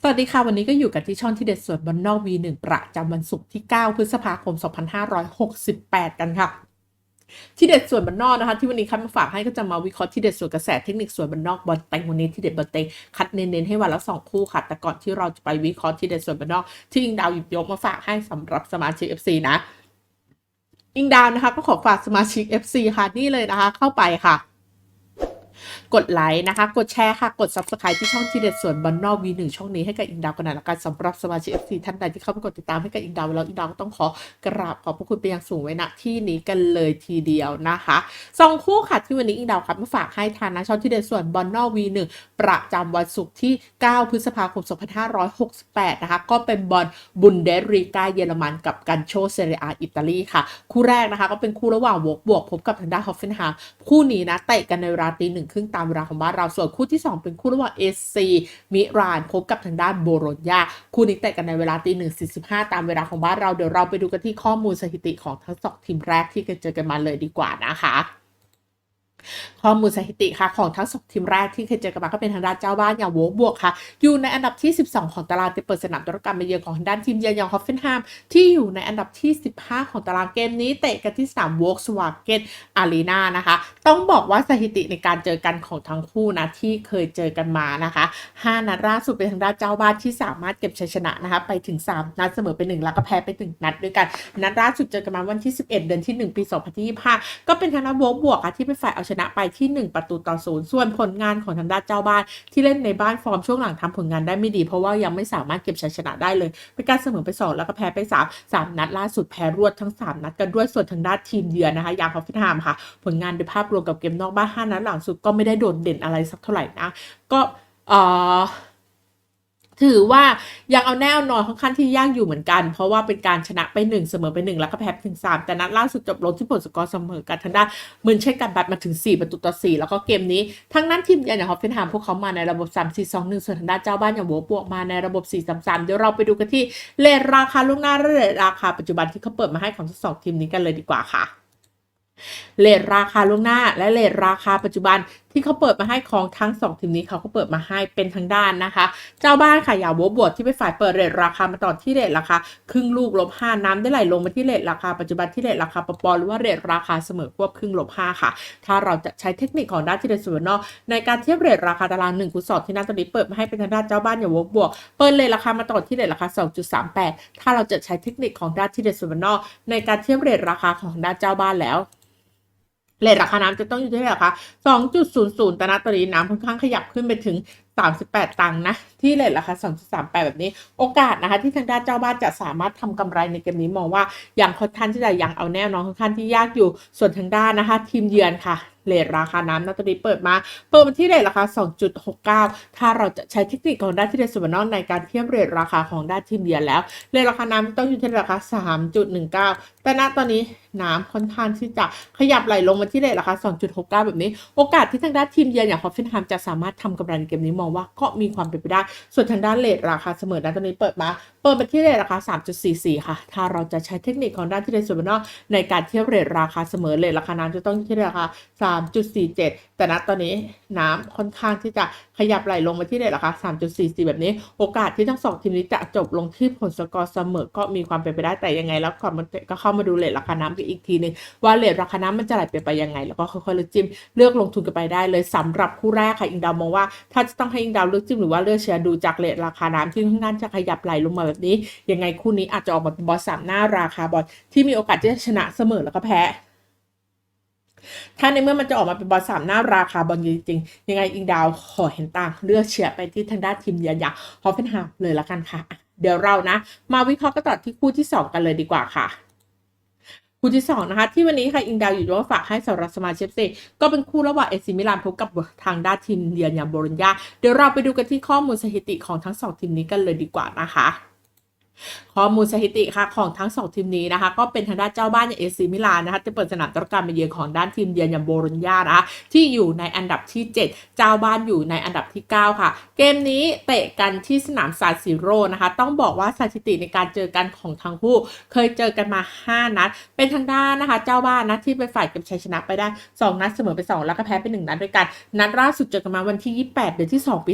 สวัสดีค่ะ วันนี้ก็อยู่กันที่ช่องที่เด็ดส่วนบนนอก V1 ประจำวันศุกร์ที่ 9 พฤษภาคม 2568 กันค่ะ ที่เด็ดส่วนบนนอกนะคะ ที่วันนี้คัดมาฝากให้ก็จะมาวิเคราะห์ที่เด็ดส่วนกระแสเทคนิคส่วนบนนอกบอลเต็งวันนี้ที่เด็ดบอลเต็งคัดเน้นๆให้วันละสองคู่ค่ะ แต่ก่อนที่เราจะไปวิเคราะห์ที่เด็ดส่วนบนนอก ที่อิงดาวหยิบยกมาฝากให้สำหรับสมาชิก FC นะ อิงดาวนะคะก็ขอฝากสมาชิก FC ค่ะนี่เลยนะคะ เข้าไปค่ะ กดไลค์นะคะ กดแชร์ค่ะ กด subscribe ที่ช่องทีเด็ดส่วนบอลนอก V1 ช่องนี้ให้กับอิงดาวกันหน่อยละกันสำหรับสมาชิก FC ท่านใดที่เข้าไปกดติดตามให้กับอิงดาวแล้วอิงดาวก็ต้องขอกราบขอบพระคุณไปยังสูงไว้ณที่นี้กันเลยทีเดียวนะคะสองคู่ค่ะที่วันนี้อิงดาวครับมาฝากให้ทานนะช่องทีเด็ดส่วนบอลนอก V1 ประจำวันศุกร์ที่ 9 พฤษภาคม 2568 นะคะ ก็เป็นบอลบุนเดสลีกาเยอรมันกับกันโชเซเรียอิตาลีค่ะ คู่แรกนะคะก็เป็นคู่ระหว่างวกบวกพบกับทางด้านฮอฟเฟนไฮม์คู่นี้นะเตะกันในเวลาตีหนึ่งครึ่งตามเวลาของบ้านเราส่วนคู่ที่ 2 เป็นคู่ระหว่างเอซีมิรานพบกับทางด้านโบโรญญาคู่นี้เตะกันในเวลาตีหนึ่งสี่สิบห้าตามเวลาของบ้านเราเดี๋ยวเราไปดูกันที่ข้อมูลสถิติของทั้งสองทีมแรกที่เคยเจอกันมาเลยดีกว่านะคะ ข้อมูลสถิติค่ะของทั้งสองทีมแรกที่เคยเจอกันมาก็เป็นทางด้านเจ้าบ้านอย่างโวบวกค่ะ อยู่ในอันดับที่ 12 ของตารางเปิดสนามดรกรรมมาเยือนของทางด้านทีมเยือนอย่างฮอฟเฟนไฮม์ที่อยู่ในอันดับที่ 15 ของตารางเกมนี้เตะกันที่สนามวอล์กสวาเกนอารีนานะคะ ต้องบอกว่าสถิติในการเจอกันของทั้งคู่นะที่เคยเจอกันมานะคะ 5 นัดล่าสุดเป็นทางด้านเจ้าบ้านที่สามารถเก็บชัยชนะนะคะไปถึง 3 นัดเสมอไป1แล้วก็แพ้ไปถึงนัดด้วยกัน นัดล่าสุดเจอกันมาวันที่ 11 เดือนที่ 1 ปี 2025 ก็เป็นทางด้านโวบวกค่ะที่เป็นฝ่ายเอาชนะไปที่ 1 ประตูต่อศูนย์ส่วนผลงานของทางด้านเจ้าบ้าน ที่เล่นในบ้านฟอร์มช่วงหลังทำผลงานได้ไม่ดี เพราะว่ายังไม่สามารถเก็บชัยชนะได้เลยเป็นการเสมอไป2แล้วก็แพ้ไป 3 3 นัดล่าสุดแพ้รวดทั้ง 3 นัดกันด้วยส่วนทางด้านทีมเยือนนะคะยางฮอฟฟิทามค่ะ ผลงานโดยภาพรวมกับเกมนอกบ้าน5นัดหลังสุดก็ไม่ได้โดดเด่นอะไรสักเท่าไหร่นะก็เอ่อ ถือว่ายังเอาแน่เอานอนค่อนข้างที่ยากอยู่เหมือนกัน เพราะว่าเป็นการชนะไป 1 เสมอไป 1 แล้วก็แพ้ไปถึง 3 แต่นัดล่าสุดจบลงที่ผลสกอร์เสมอกันทางด้านมืนเช่นกันแบบมาถึง 4 ประตูต่อ 4 แล้วก็เกมนี้ ทั้งนั้นทีมอย่างฮอฟเฟนไฮม์พวกเขามาในระบบ 3 4 2 1 ส่วนทางด้านเจ้าบ้านอย่างโวบวกมาในระบบ 4 3 3 เดี๋ยวเราไปดูกันที่เลทราคาล่วงหน้าและเลทราคาปัจจุบันที่เขาเปิดมาให้ของทั้งสองทีมนี้กันเลยดีกว่าค่ะเลทราคาล่วงหน้าและเลทราคาปัจจุบันที่เขาเปิดมาให้ของทั้งสองทีมนี้เขาก็เปิดมาให้เป็นทางด้านนะคะ เจ้าบ้านค่ะอย่าโวบวดที่เป็นฝ่ายเปิดเรทราคามาต่อที่เรทราคาครึ่งลูกลบห้าน้ำได้ไหลลงมาที่เรทราคาปัจจุบันที่เรทราคาปปอหรือว่าเรทราคาเสมอควบครึ่งลบห้าค่ะ ถ้าเราจะใช้เทคนิคของด้านที่เดส่วนนอกในการเทียบเรทราคาตารางหนึ่งคูณสองที่นั่นตอนนี้เปิดมาให้เป็นทางด้านเจ้าบ้านอย่าโวบวกเปิดเรทราคามาต่อที่เรทราคาสองจุดสามแปดถ้าเราจะใช้เทคนิคของด้านที่เดส่วนนอกในการเทียบเรทราคาของด้านเจ้าบ้านแล้ว เลทราคาน้ำจะต้องอยู่ที่ราคะ2.00แต่ณตอนนี้น้ำค่อนข้างขยับขึ้นไปถึง 38 ตังค์นะ ที่เลทราคา2.38 แบบนี้ โอกาสนะคะที่ทางด้านเจ้าบ้านจะสามารถทำกำไรในเกมนี้มองว่าอยังค่อนข้างที่จะยังเอาแน่นอนค่อนข้างที่ยากอยู่ส่วนทางด้านนะคะ ทีมเยือนค่ะเลทราคาน้ำณตอนนี้เปิดมา เปิดมาที่เรทราคา 2.69 ถ้าเราจะใช้เทคนิคของด้านที่เดสวนอกในการเทียบเรทราคาของด้านทีมเยือนแล้วเรทราคาน้ำต้องอยู่ที่ราคา 3.19 แต่ณตอนนี้น้ำค่อนข้างที่จะขยับไหลลงมาที่เรทราคา 2.69 แบบนี้ โอกาสที่ทางด้านทีมเยือนอย่างฮอฟเฟนไฮม์จะสามารถทำกำไรในเกมนี้มองว่าก็มีความเป็นไปได้ส่วนทางด้านเลทราคาเสมอณตอนนี้เปิดมาเปิดมาที่เรทราคา 3.44 ค่ะ ถ้าเราจะใช้เทคนิคของด้านที่เดสวนนอกในการเทียบเรทราคาเสมอเรทราคาน้ำจะต้องอยู่ที่ราคา 3.47 แต่ณตอนนี้น้ำค่อนข้างที่จะขยับไหลลงมาที่เรทราคา 3.44 แบบนี้ โอกาสที่ทั้งสองทีมนี้จะจบลงที่ผลสกอร์เสมอก็มีความเป็นไปได้แต่ยังไง แล้วก่อนมันก็เข้ามาดูเรทราคาน้ำกันอีกทีหนึงว่าเรทราคาน้ำมันจะไหลเปไปยังไง แล้วก็ค่อยๆเลือกจิ้มเลือกลงทุนกันไปได้เลยสำหรับคู่แรกค่ะอิงดาวมองว่า ถ้าจะต้องให้อิงดาวเลือกจิ้มหรือว่าเลือกเชียร์ดูจากเรทราคาน้ำที่ค่อนข้างจะขยับไหลลงมาแบบนี้ ยังไงคู่นี้อาจจะออกมาเป็นบอลสามหน้าราคาบอลที่มีโอกาสที่จะชนะเสมอแล้วก็แพ้ถ้าในเมื่อมันจะออกมาเป็นบอลสามหน้าราคาบอลจริงๆ ยังไงอิงดาวขอเห็นต่างเลือกเชียร์ไปที่ทางด้านทีมเยือนอย่างฮอฟเฟนไฮม์เลยละกันค่ะ เดี๋ยวเรานะ มาวิเคราะห์กันต่อที่คู่ที่ 2 กันเลยดีกว่าค่ะ คู่ที่ 2 นะคะ ที่วันนี้ค่ะอิงดาวอยู่ด้วยฝากให้สำหรับสมาชิกเซก็เป็นคู่ระหว่างเอซิมิลานพบกับทางด้านทีมเยือนอย่างโบโลญญาเดี๋ยวเราไปดูกันที่ข้อมูลสถิติของทั้งสองทีมนี้กันเลยดีกว่านะคะ ข้อมูลสถิติค่ะของทั้งสองทีมนี้นะคะ ก็เป็นทางด้านเจ้าบ้านอย่างเอซีมิลานนะคะจะเปิดสนามต้อนรับการมาเยือนของด้านทีมเยือนอย่างโบโรญญานะคะที่อยู่ในอันดับที่ 7 เจ้าบ้านอยู่ในอันดับที่ 9 ค่ะ เกมนี้เตะกันที่สนามซานซิโร่นะคะ ต้องบอกว่าสถิติในการเจอกันของทั้งคู่ เคยเจอกันมา 5 นัด เป็นทางด้านนะคะ เจ้าบ้านนะที่เป็นฝ่ายเก็บชัยชนะไปได้ 2 นัดเสมอไป 2 แล้วก็แพ้ไป1นัดด้วยกัน นัดล่าสุดเจอกันมาวันที่ 28 เดือนที่ 2 ปี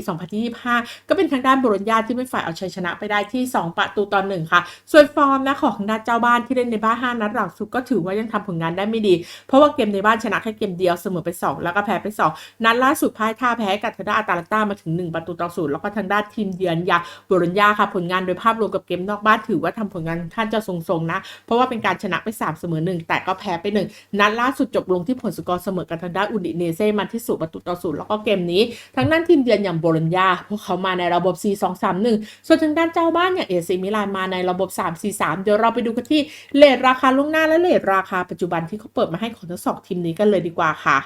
2025 ก็เป็นทางด้านโบโรญญาที่เป็นฝ่ายเอาชัยชนะไปได้ที่ 2 ประตูต่อหนึ่งค่ะ ส่วนฟอร์มนะของทางด้านเจ้าบ้านที่เล่นในบ้าน5นัดหลังสุดก็ถือว่ายังทำผลงานได้ไม่ดี เพราะว่าเกมในบ้านชนะแค่เกมเดียวเสมอไป 2 แล้วก็แพ้ไป 2 นัดล่าสุดพ่ายท่าแพ้กับทางด้านอาตาลันตามาถึง 1 ประตูต่อศูนย์แล้วก็ทางด้านทีมเยือนยางโบโรญญาค่ะ ผลงานโดยภาพรวมกับเกมนอกบ้านถือว่าทำผลงานท่านจะทรงๆนะ เพราะว่าเป็นการชนะไป 3 เสมอ 1 แต่ก็แพ้ไป 1 นัดล่าสุดจบลงที่ผลสกอร์เสมอกันทางด้านอุดิเนเซ่มาที่สูประตูต่อศูนย์แล้วก็เกมนี้ทางด้านทีมเยือนอย่างโบโลญญาพวกเขามาในระบบ 4-2-3-1 ส่วนทางด้านเจ้าบ้านอย่างเอซีมิลลนมาในระบบ 3-4-3 เดี๋ยวเราไปดูกันที่เลทราคาล่วงหน้าและเลทราคาปัจจุบันที่เขาเปิดมาให้ของทั้งสองทีมนี้กันเลยดีกว่าค่ะ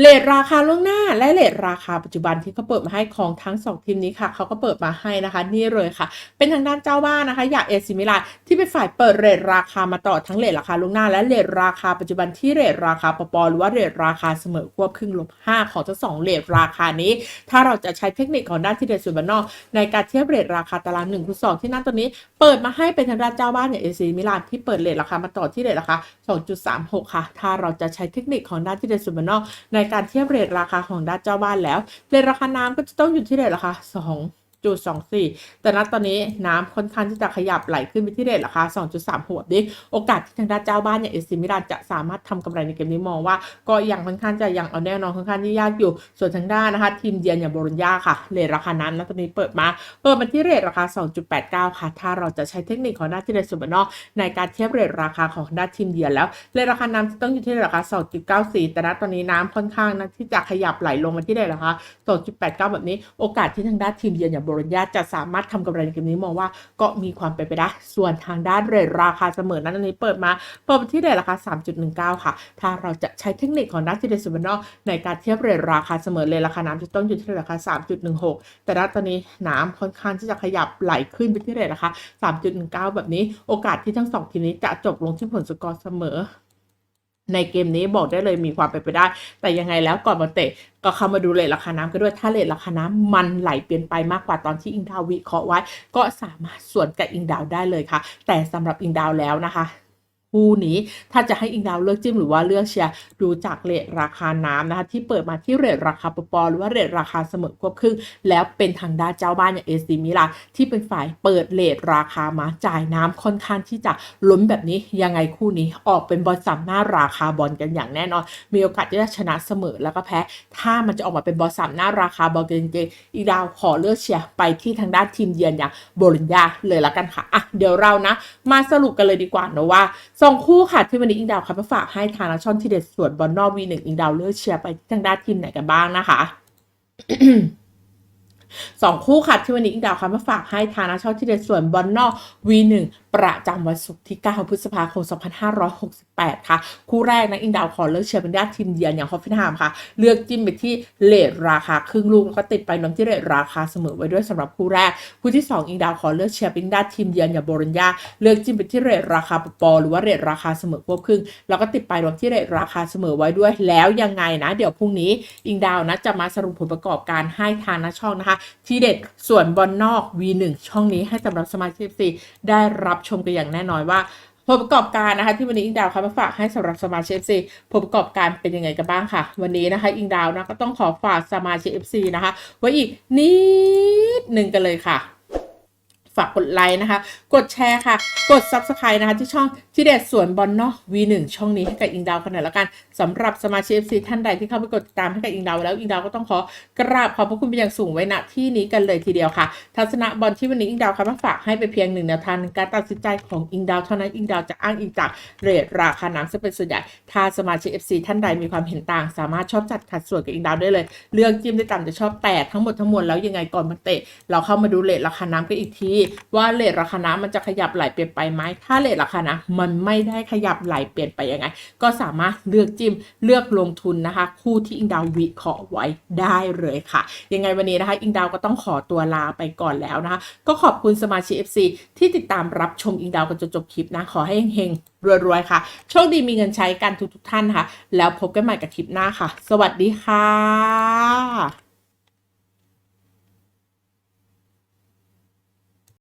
เลทราคาล่วงหน้าและเลทราคาปัจจุบันที่เขาเปิดมาให้ของทั้งสองทีมนี้ค่ะเขาก็เปิดมาให้นะคะ นี่เลยค่ะ เป็นทางด้านเจ้าบ้านนะคะ อย่างเอซิมิลานที่เป็นฝ่ายเปิดเรทราคามาต่อทั้งเรทราคาล่วงหน้า และเรทราคาปัจจุบันที่เรทราคาปปหรือว่าเรทราคาเสมอควบครึ่งลบ5ของทั้งสองเรทราคานี้ ถ้าเราจะใช้เทคนิคของด้านที่เดส่วนบันนอกในการเทียบเรทราคาตาราง1คูณ2ที่นั่นตัวนี้ เปิดมาให้เป็นทางด้านเจ้าบ้านอย่างเอซิมิลานที่เปิดเรทราคามาต่อที่เรทราคา2.36 ค่ะ ถ้าเราจะใช้เทคนิคของด้านที่เดส่วนบันนอกในการเทียบเรทราคาของด้านเจ้าบ้านแล้วเรทราคาน้ำก็จะต้องอยู่ที่เรทราคา2 2.24 แต่ณตอนนี้น้ำค่อนข้างที่จะขยับไหลขึ้นไปที่เรทราคา 2.3หัวดิโอกาสที่ทางด้านเจ้าบ้านอย่างเอซิมิลานจะสามารถทำกำไรในเกมนี้มองว่า ก็ยังค่อนข้างจะยังเอาแน่นอนค่อนข้างที่ยากอยู่ ส่วนทางด้านนะคะทีมเยือนอย่างโบโลญญาค่ะเรทราคานั้นณตอนนี้เปิดมาเปิดมาที่เรทราคา 2.89 ค่ะ ถ้าเราจะใช้เทคนิคของด้านที่เดสุบานอกในการเทียบเรทราคาของด้านทีมเยือนแล้วเรทราคาน้ำจะต้องอยู่ที่ราคา 2.94 แต่ณตอนนี้น้ำค่อนข้างนะที่จะขยับไหลลงมาที่เรทราคา 2.89 แบบนี้ โอกาสที่ทางด้านทีมเยือนอย่างโบโลญญาจะสามารถทำกำไรในเกมนี้มองว่าก็มีความเป็นไปได้ ส่วนทางด้านเรทราคาเสมอนั้นอันนี้เปิดมาเปิดมาที่เรทราคา 3.19 ค่ะ ถ้าเราจะใช้เทคนิคของด้านที่เดสุบานอในการเทียบเรทราคาเสมอเรทราคาน้ำจะต้องอยู่ที่เรทราคา 3.16 แต่ณตอนนี้น้ำค่อนข้างที่จะขยับไหลขึ้นไปที่เรทราคา3.19 แบบนี้ โอกาสที่ทั้งสองทีมนี้จะจบลงที่ผลสกอร์เสมอ ในเกมนี้บอกได้เลยมีความเป็นไปได้ แต่ยังไงแล้วก่อนมาเตะก็เข้ามาดูเลทราคาน้ำกันด้วย ถ้าเลทราคาน้ำมันไหลเปลี่ยนไปมากกว่าตอนที่อิงดาววิเคราะห์ไว้ ก็สามารถส่วนกับอิงดาวได้เลยค่ะ แต่สำหรับอิงดาวแล้วนะคะ คู่นี้ ถ้าจะให้อิงดาวเลือกจิ้มหรือว่าเลือกเชียร์ดูจากเรทราคาน้ำนะคะที่เปิดมาที่เรทราคาปปอหรือว่าเรทราคาเสมอควบครึ่ง แล้วเป็นทางด้านเจ้าบ้านอย่างเอซีมิลานที่เป็นฝ่ายเปิดเรทราคามาจ่ายน้ำค่อนข้างที่จะล้นแบบนี้ยังไงคู่นี้ออกเป็นบอลสามหน้าราคาบอลกันอย่างแน่นอน มีโอกาสที่จะชนะเสมอแล้วก็แพ้ ถ้ามันจะออกมาเป็นบอลสามหน้าราคาบอลกันจริงๆอีดาวขอเลือกเชียร์ไปที่ทางด้านทีมเยือนอย่างโบลิญญาเลยละกันค่ะอะเดี๋ยวเรานะ มาสรุปกันเลยดีกว่านะว่าสองคู่ค่ะที่วันนี้อิงดาวครับมาฝากให้ทางช่องที่เด็ดส่วนบอลนอกวีหนึ่งอิงดาวเลือกเชียร์ไปทางด้านทีมไหนกันบ้างนะคะ สองคู่ค่ะที่วันนี้อิงดาวค่ะมาฝากให้ทางนักช่องที่เด็ดส่วนบอลนอก V1 ประจำวันศุกร์ที่ 9 พฤษภาคม 2568 ค่ะ คู่แรกนะอิงดาวขอเลือกเชียร์เป็นด้านทีมเยือนอย่างฮอฟฟินฮามค่ะ เลือกจิ้มไปที่เลทราคาครึ่งลูกแล้วก็ติดไปน้ำที่เลทราคาเสมอไว้ด้วยสำหรับคู่แรก คู่ที่ 2 อิงดาวขอเลือกเชียร์เป็นด้านทีมเยือนอย่างโบรญญาเลือกจิ้มไปที่เรทราคาปปหรือว่าเรทราคาเสมอควบครึ่งแล้วก็ติดไปรวมที่เรทราคาเสมอไว้ด้วยแล้วยังไงนะ เดี๋ยวพรุ่งนี้อิงดาวนะจะมาสรุปผลประกอบการให้ทางนะช่องนะคะที่เด็ดส่วนบอลนอก V1 ช่องนี้ให้สำหรับสมาชิก4ได้รับชมกันอย่างแน่นอนว่าผลประกอบการนะคะที่วันนี้อิงดาวค่ะมาฝากให้สำหรับสมาชิก FC ผลประกอบการเป็นยังไงกันบ้างค่ะ วันนี้นะคะอิงดาวนะก็ต้องขอฝากสมาชิก FC นะคะไว้อีกนิดหนึ่งกันเลยค่ะ ฝากกดไลค์นะคะ กดแชร์ค่ะ กด Subscribe นะคะ ที่ช่องที่เด็ดสวนบอลเนอก V1 ช่องนี้ให้กับอิงดาวกันหน่อยละกันสำหรับสมาชิก FC ท่านใดที่เข้าไปกดติดตามให้กับอิงดาวแล้วอิงดาวก็ต้องขอกราบขอบพระคุณเป็นอย่างสูงไว้ณที่นี้กันเลยทีเดียวค่ะ ทัศนะบอลที่วันนี้อิงดาวค่ะมาฝากให้ไปเพียงหนึ่งแนวทางในการตัดสินใจของอิงดาวเท่านั้นอิงดาวจะอ้างอิงจากเรทราคาน้ำซึ่งเป็นส่วนใหญ่ถ้าสมาชิก FC ท่านใดมีความเห็นต่าง สามารถชอบจัดขัดส่วนกับอิงดาวได้เลยเลือกจิ้มได้ตามจะชอบแต่ทั้งหมดทั้งมวลแล้วยังไงก่อนมาเตะเราเข้ามาดูเรทราคาน้ำกันอีกทีว่าเลทราคานะมันจะขยับไหลเปลี่ยนไปไหมถ้าเลทราคานะมันไม่ได้ขยับไหลเปลี่ยนไปยังไง ก็สามารถเลือกจิ้มเลือกลงทุนนะคะ คู่ที่อิงดาววิเคราะห์ไว้ได้เลยค่ะ ยังไงวันนี้นะคะ อิงดาวก็ต้องขอตัวลาไปก่อนแล้วนะคะ ก็ขอบคุณสมาชิก FC ที่ติดตามรับชมอิงดาวกันจนจบคลิปนะ ขอให้เฮงๆรวยๆค่ะ โชคดีมีเงินใช้กันทุกๆท่านค่ะ แล้วพบกันใหม่กับคลิปหน้าค่ะ สวัสดีค่ะ